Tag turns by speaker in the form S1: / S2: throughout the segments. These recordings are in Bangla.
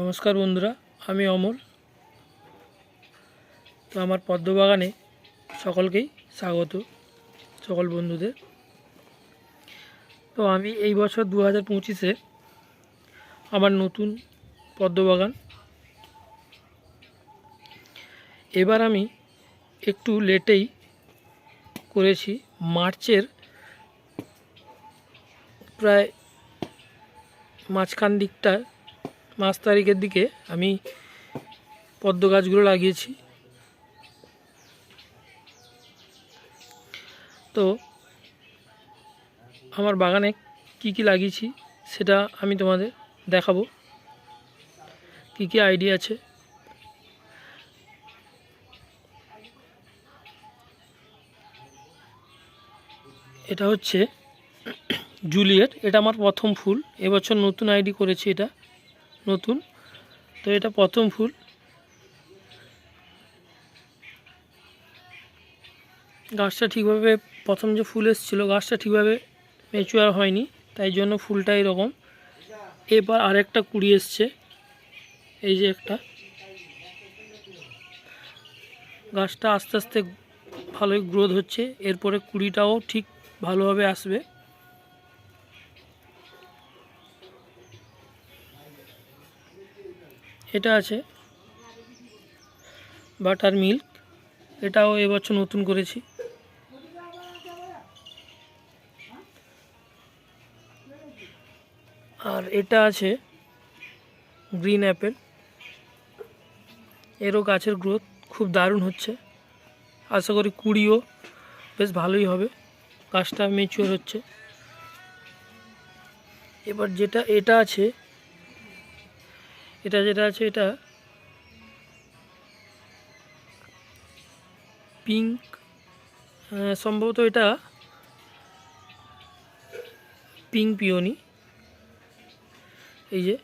S1: নমস্কার বন্ধুরা, আমি অমর তো আমার পদ্ম বাগানে সকলকেই স্বাগত, সকল বন্ধুদের। তো আমি এই বছর দু হাজার পঁচিশে আমার নতুন পদ্ম বাগান এবার আমি একটু লেটেই করেছি। মার্চের প্রায় মাঝখান দিকটায় পাঁচ তারিখের দিকে আমি পদ্ম গাছগুলো লাগিয়েছি। তো আমার বাগানে কি কি লাগিয়েছি সেটা আমি তোমাদের দেখাবো। কি কি আইডিয়া আছে? এটা হচ্ছে জুলিয়েট। এটা আমার প্রথম ফুল। এবছর নতুন আইডি করেছি এটা। নতুন। তো এটা প্রথম ফুল। গাছটা ঠিকভাবে প্রথম যে ফুল এসেছিল, গাছটা ঠিকভাবে ম্যাচুয়ার হয়নি, তাই জন্য ফুলটা এরকম। এবার আরেকটা কুড়ি এসছে, এই যে একটা। গাছটা আস্তে আস্তে ভালোই গ্রোথ হচ্ছে, এরপরে কুড়িটাও ঠিক ভালোভাবে আসবে। এটা আছে। বাটার মিল্ক, এটাও এবছর নতুন করেছি। আর এটা আছে গ্রিন অ্যাপেল। এরও গাছের গ্রোথ খুব দারুণ হচ্ছে। আশা করি কুড়িও বেশ ভালোই হবে। গাছটা মেচিওর হচ্ছে। এবার যেটা, এটা আছে এটা যেটা আছে এটা পিঙ্ক সম্ভবত এটা পিঙ্ক পিওনি এই যে।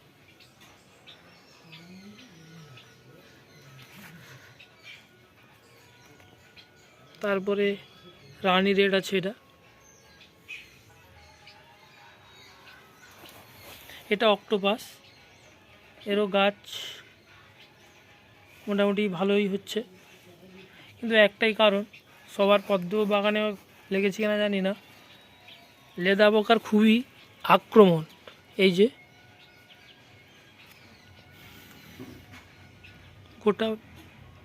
S1: তারপরে রানি রেড আছে এটা। এটা অক্টোপাস এরও গাছ মোটামুটি ভালোই হচ্ছে। কিন্তু একটাই কারণ, সবার পদ্ম বাগানে লেগেছে কিনা জানি না। লেদা পোকার খুবই আক্রমণ, এই যে। গোটা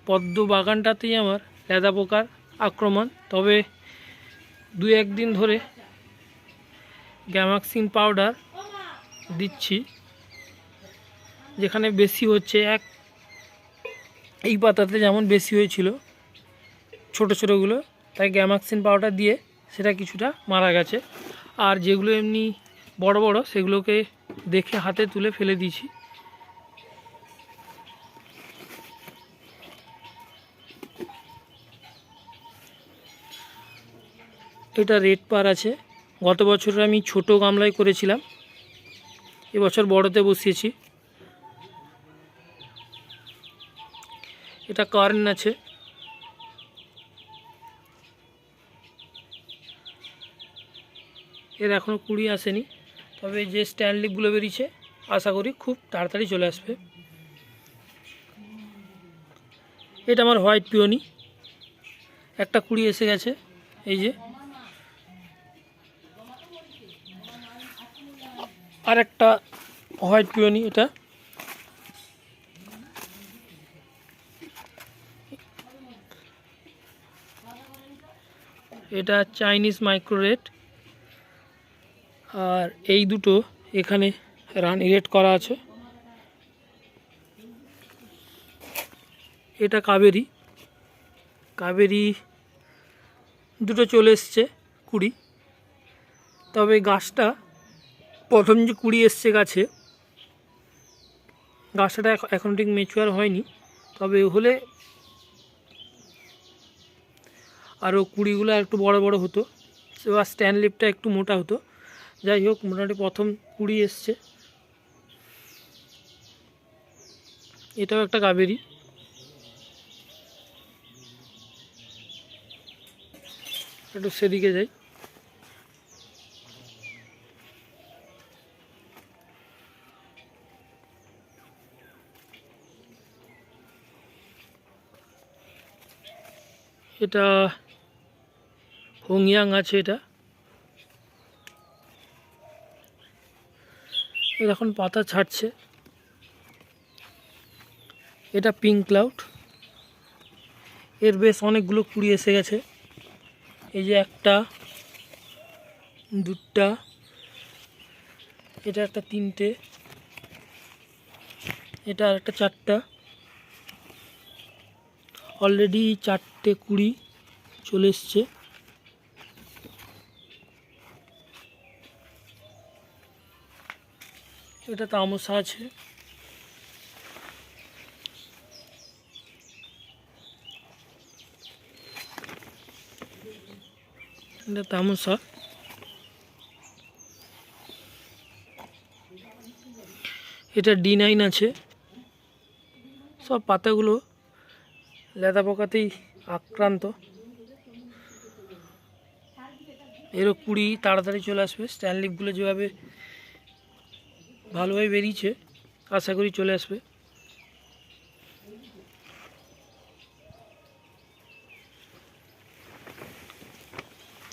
S1: পদ্ম বাগানটাতেই আমার লেদা পোকার আক্রমণ। তবে দু একদিন ধরে গ্যামাক্সিন পাউডার দিচ্ছি। যেখানে বেশি হচ্ছে এক এই পাতাতে যেমন বেশি হয়েছিল ছোট ছোটোগুলো, তাই গ্যামাক্সিন পাউডার দিয়ে সেটা কিছুটা মারা গেছে। আর যেগুলো এমনি বড় বড়, সেগুলোকে দেখে হাতে তুলে ফেলে দিয়েছি। এটা রেড পার আছে। গত বছর আমি ছোট গামলায় করেছিলাম। এবছর বড়তে বসিয়েছি। এটা কার্ন আছে এর এখনও কুড়ি আসেনি। তবে যে স্ট্যান্ডলিপগুলো বেরিয়েছে, আশা করি খুব তাড়াতাড়ি চলে আসবে। এটা আমার হোয়াইট পিওনি। একটা কুড়ি এসে গেছে, এই যে। আর একটা হোয়াইট পিওনি এটা। এটা চাইনিজ মাইক্রোরেট আর এই দুটো এখানে রান রেট করা আছে। এটা কাবেরি। কাবেরি দুটো চলে এসছে কুড়ি। তবে গাছটা প্রথম যে কুড়ি এসছে গাছে, গাছটা এখ- এখন ঠিক মেচুয়ার হয়নি। তবে হলে আরও কুড়িগুলো একটু বড় বড় হতো। বা স্ট্যান্ড লিপটা একটু মোটা হতো। যাই হোক, মোটামুটি প্রথম কুড়ি এসছে। এটাও একটা কাবেরি একটু সেদিকে যাই। এটা হোংয়াং আছে এটা। এখন পাতা ছাড়ছে। এটা পিঙ্ক ক্লাউড এর বেশ অনেকগুলো কুড়ি এসে গেছে। এই যে একটা, দুটা, এটা একটা তিনটে, এটা আর একটা চারটা। অলরেডি চারটে কুড়ি চলে এসছে। এটা তামসা আছে। এটা তামসা এটা ডি নাইন আছে। সব পাতাগুলো লেদা পোকাতেই আক্রান্ত। এরও কুড়ি তাড়াতাড়ি চলে আসবে। স্ট্যান্ড লিপগুলো যেভাবে ভালোভাবে বেরিয়েছে। আশা করি চলে আসবে।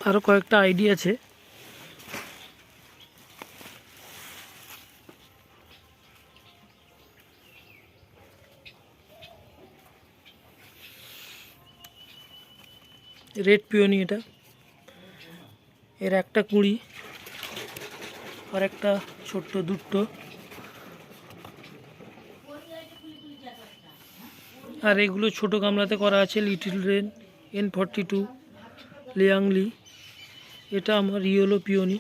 S1: আরও কয়েকটা আইডি আছে। রেড পিওনি এটা। এর একটা কুড়ি, আর একটা ছোট্ট দুটো। আর এগুলো ছোট গামলাতে করা আছে, little rain N forty two Liangli. এটা আমার ইয়েলো পিওনি।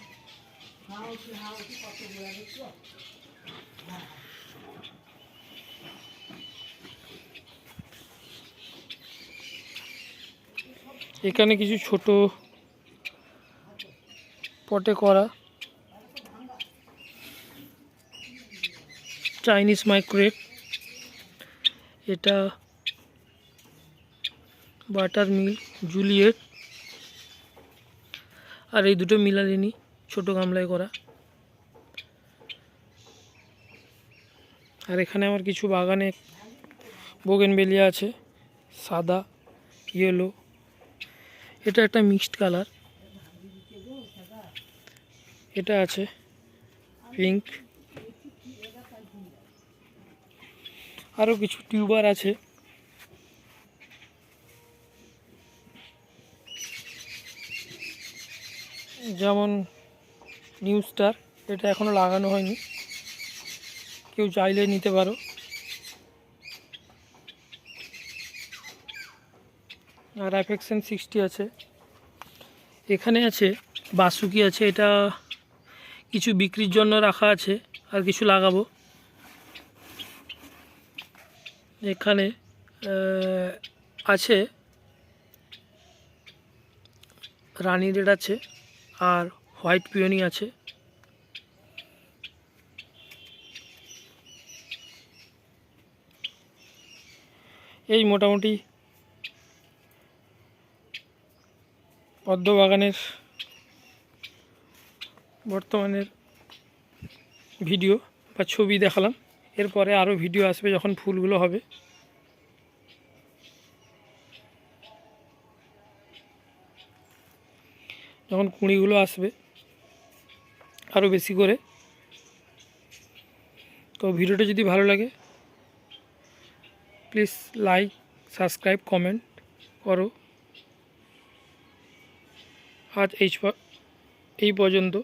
S1: এখানে কিছু ছোট পটে করা। চাইনিজ মাইক্রোওয়েভ এটা বাটার মিল জুলিয়েট আর এই দুটো মিলালিনি, ছোট গামলায় করা। আর এখানে আমার কিছু বাগানে বোগেনবেলিয়া আছে, সাদা ইয়েলো এটা একটা মিক্সড কালার এটা আছে পিঙ্ক আরও কিছু টিউবার আছে। যেমন নিউ স্টার এটা এখনও লাগানো হয়নি। কেউ চাইলে নিতে পারো। আর অ্যাফেকশন সিক্সটি আছে। এখানে আছে, বাসুকি আছে, এটা কিছু বিক্রির জন্য রাখা আছে, আর কিছু লাগাবো। এখানে আছে রানি রেড আছে আর হোয়াইট পিওনি আছে। এই মোটামুটি পদ্ম বাগানের বর্তমানের ভিডিও বা ছবি দেখালাম। এরপরে আরও ভিডিও আসবে যখন ফুলগুলো হবে। যখন কুঁড়িগুলো আসবে আরও বেশি করে। তো ভিডিওটা যদি ভালো লাগে প্লিজ লাইক সাবস্ক্রাইব কমেন্ট করো। আজ এই এই পর্যন্ত।